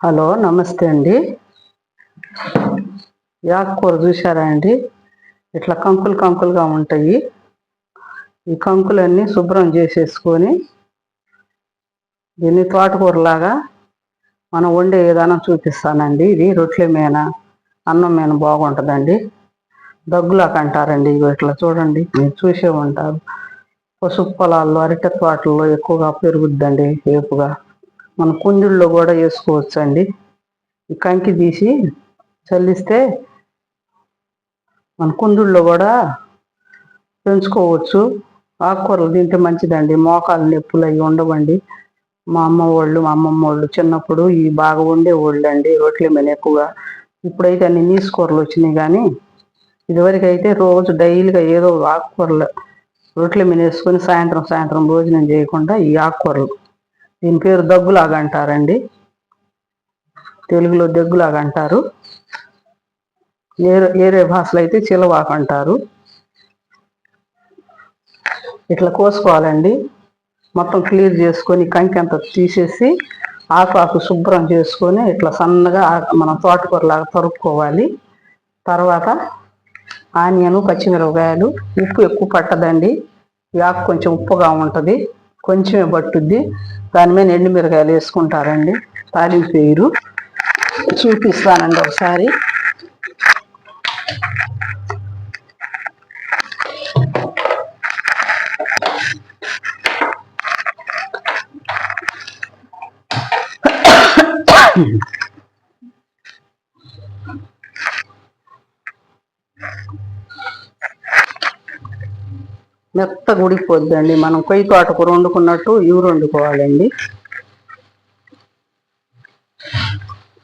Hello నమస్తే అండి. యాక్కూర చూసారా అండి? ఇట్లా కంకులు కంకులుగా ఉంటాయి. ఈ కంకులన్నీ శుభ్రం చేసేసుకొని దీన్ని తోటకూరలాగా మనం వండే విధానం చూపిస్తానండి. ఇది రొట్టెల మీన అన్నం మీద బాగుంటుందండి. దగ్గులాక అంటారండి ఇవి ఇట్లా చూడండి. మీరు చూసే ఉంటారు. పసుపు పొలాల్లో అరటి తోటల్లో ఎక్కువగా పెరుగుద్దండి వేపుగా. మన కుండీల్లో కూడా వేసుకోవచ్చు అండి ఈ కంకి తీసి చల్లిస్తే మన కుందుల్లో కూడా పెంచుకోవచ్చు. ఆకుకూరలు తింటే మంచిదండి. మోకాలు నొప్పులు అవి ఉండవండి. మా అమ్మ వాళ్ళు మా అమ్మమ్మ వాళ్ళు చిన్నప్పుడు ఇవి బాగా ఉండేవాళ్ళు అండి రొట్టెల మీద ఎక్కువగా. ఇప్పుడైతే అన్ని నీసుకూరలు వచ్చినాయి కానీ ఇదివరకు అయితే రోజు డైలీగా ఏదో ఆకుకూరలు రొట్టెల మీద వేసుకొని సాయంత్రం సాయంత్రం భోజనం చేయకుండా ఈ ఆకుకూరలు దీని పేరు దగ్గులాగా అంటారండి తెలుగులో దగ్గులాగా అంటారు ఏరే ఏరే భాషలో అయితే చిలవాకు అంటారు ఇట్లా కోసుకోవాలండి. మొత్తం క్లియర్ చేసుకొని కంకి అంత తీసేసి ఆకు ఆకు శుభ్రం చేసుకొని ఇట్లా సన్నగా మనం తోటకూరలాగా తరుక్కోవాలి. తర్వాత ఆనియను పచ్చిమిరపకాయలు ఉప్పు ఎక్కువ పట్టదండి. ఈ ఆకు కొంచెం ఉప్పుగా ఉంటుంది. కొంచెమే పట్టుద్ది. దాని మీద ఎండుమిరకాయలు వేసుకుంటారండి. తాలింపు వేయరు. చూపిస్తానండి ఒకసారి. మెత్త ఉడికిపోద్దండి మనం కొయ్యి తోటకూర వండుకున్నట్టు ఇవి వండుకోవాలండి.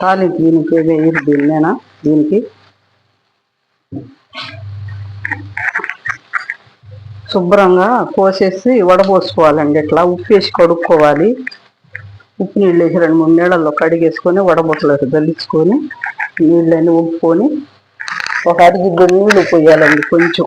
తాలింపు దీనికి వేయరు దీన్నేనా? దీనికి శుభ్రంగా కోసేసి వడబోసుకోవాలండి. ఇట్లా ఉప్పు వేసి కడుక్కోవాలి. ఉప్పు నీళ్ళు వేసి రెండు మూడు నీళ్ళల్లో కడిగేసుకొని వడబొట్టలేదు జల్లించుకొని నీళ్ళని ఉప్పుకొని ఒక అరిగిద్దరు నీళ్ళు పోయాలండి కొంచెం.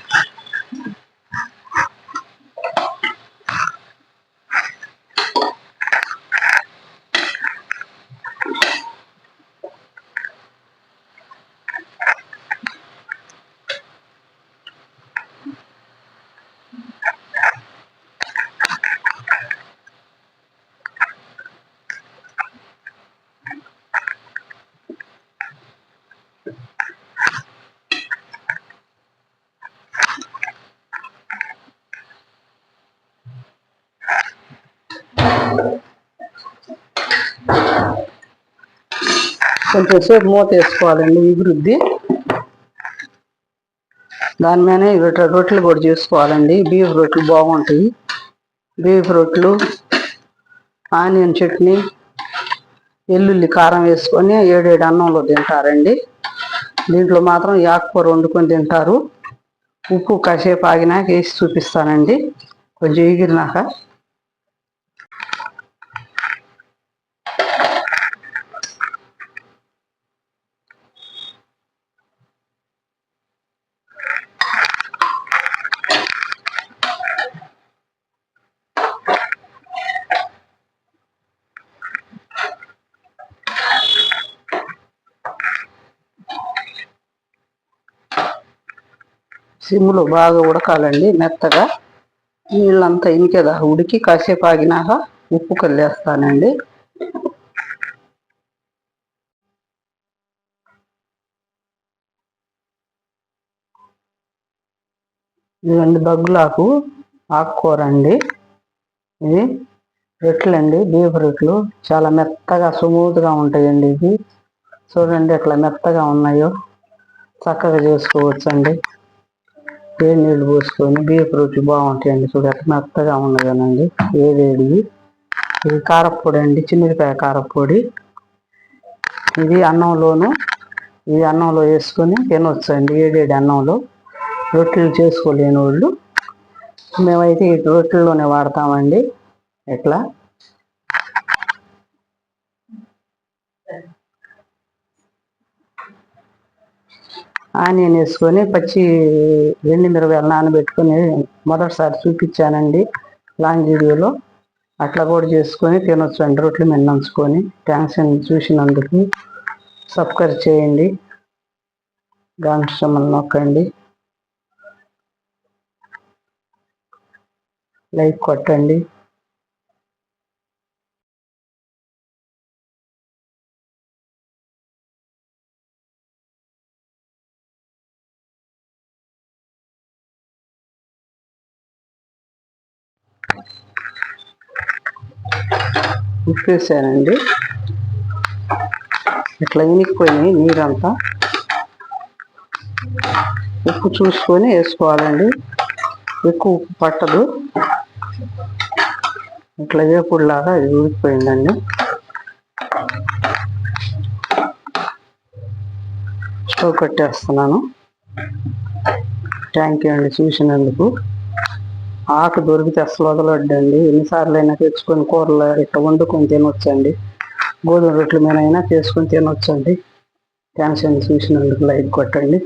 కొంచెం సేపు మూత వేసుకోవాలండి విగురుద్ది. దాని మీదనే రొట్టెలు కూడా చేసుకోవాలండి. బీఫ్ రొట్టెలు బాగుంటాయి. బీఫ్ రొట్టెలు ఆనియన్ చట్నీ ఎల్లుల్లి కారం వేసుకొని ఏడేడు అన్నంలో తింటారండి. దీంట్లో మాత్రం యాక్కూర వండుకొని తింటారు. ఉప్పు కాసేపు ఆగినాక వేసి చూపిస్తానండి. కొంచెం ఎగిరినాక సిమ్లో బాగా ఉడకాలండి మెత్తగా. నీళ్ళంతా ఇంకేదా ఉడికి కాసేపు ఆగినాక ఉప్పు కల్లేస్తానండి ఇదండి దగ్గులాకు ఆకుకూర అండి ఇది రెట్లండి బీఫ్ రొట్టెలు చాలా మెత్తగా స్మూత్గా ఉంటాయండి ఇవి. చూడండి ఎట్లా మెత్తగా ఉన్నాయో. చక్కగా చేసుకోవచ్చండి. వేడి నీళ్ళు పోసుకొని బియ్యపు రొట్టెలు బాగుంటాయండి. చూడ మెత్తగా ఉన్నదనండి వేడి ఇది కారపొడి అండి చిన్నదికాయ కారపొడి ఇది అన్నంలోను ఇది అన్నంలో వేసుకొని తినొచ్చండి. ఏడేడి అన్నంలో రొట్టెలు చేసుకోలేని వాళ్ళు మేమైతే ఇటు రొట్టెల్లోనే వాడతామండి. ఎట్లా? ఆనియన్ వేసుకొని పచ్చి రెండు మిరపకాయలు నానబెట్టుకొని మొదటిసారి చూపించానండి లాంగ్ వీడియోలో. అట్లా కూడా చేసుకొని తినొచ్చు అండి. రొట్లు మిన్నంచుకొని ట్యాంక్షన్ థ్యాంక్స్ అండి చూసినందుకు. సబ్స్క్రైబ్ చేయండి. గంట నొక్కండి. లైక్ కొట్టండి. ఉప్పేసానండి ఇట్లా ఇనికిపోయినాయి నీరంతా. ఉప్పు చూసుకొని వేసుకోవాలండి. ఎక్కువ ఉప్పు పట్టదు. ఇట్లా వేపుడులాగా ఇది ఉడికిపోయిందండి. స్టవ్ కట్టేస్తున్నాను థ్యాంక్ యూ అండి చూసినందుకు. ఆకు దొరికితే అసలు వదలొద్దండి. ఎన్నిసార్లు అయినా తెచ్చుకొని కూరలు ఇట్లా వండుకొని తినొచ్చండి. గోధుమ రొట్టెల మీద అయినా చేసుకొని తినొచ్చండి. టెన్షన్ చూసినందుకు లైక్ కొట్టండి.